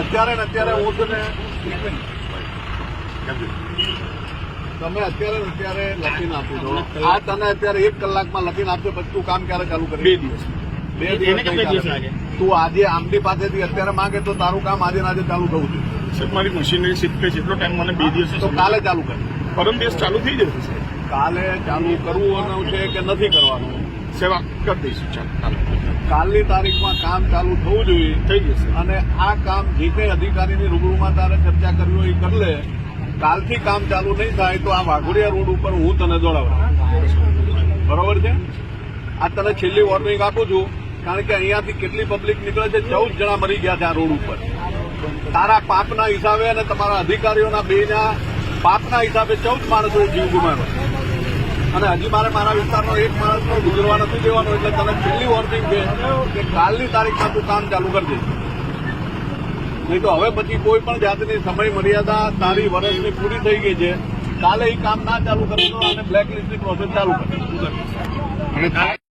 અત્યારે અત્યારે હું તને તમે અત્યારે અત્યારે લખીને આપી દો આ તને અત્યારે એક કલાકમાં લખીને આપજો પછી તું કામ ક્યારે ચાલુ કરી બે દિવસ. બે દિવસ? તું આજે આમની પાસેથી અત્યારે માંગે તો તારું કામ આજે આજે ચાલુ થવું જોઈએ. મારી મશીનરી શિફ્ટ થઈ છે. એટલો ટાઈમ મને બે દિવસ તો કાલે ચાલુ કરે. પરમ દિવસ ચાલુ થઈ જશે કાલે ચાલુ કરવું છે કે નથી કરવાનું? સેવા કરી દઈશું. ચાલો કાલે. કાલની તારીખમાં કામ ચાલુ થવું જોઈએ. થઈ જશે. અને આ કામ જે કંઈ અધિકારીની રૂબરૂમાં તારે ચર્ચા કરવી હોય એ કરી લે. કાલથી કામ ચાલુ નહીં થાય તો આ વાઘોડિયા રોડ ઉપર હું તને દોડાવું બરોબર છે? આ તને છેલ્લી વોર્નિંગ આપું છું કારણ કે અહીંયાથી કેટલી પબ્લિક નીકળે છે? ચૌદ જણા મરી ગયા છે આ રોડ ઉપર. તારા પાપના હિસાબે અને તમારા અધિકારીઓના બેના પાપના હિસાબે ચૌદ માણસો જીવ ગુમાવ્યો. અને હજી મારે મારા વિસ્તારનો એક માણસનો ગુજરવા નથી દેવાનો, એટલે તને છેલ્લી વોર્નિંગ છે કે કાલની તારીખમાં તું કામ ચાલુ કરી દે. નહીં તો હવે પછી કોઈ પણ જાતની સમય મર્યાદા તારી વર્ષની પૂરી થઈ ગઈ છે, કાલે એ કામ ના ચાલુ કરશો અને બ્લેકલિસ્ટની પ્રોસેસ ચાલુ કરશો અને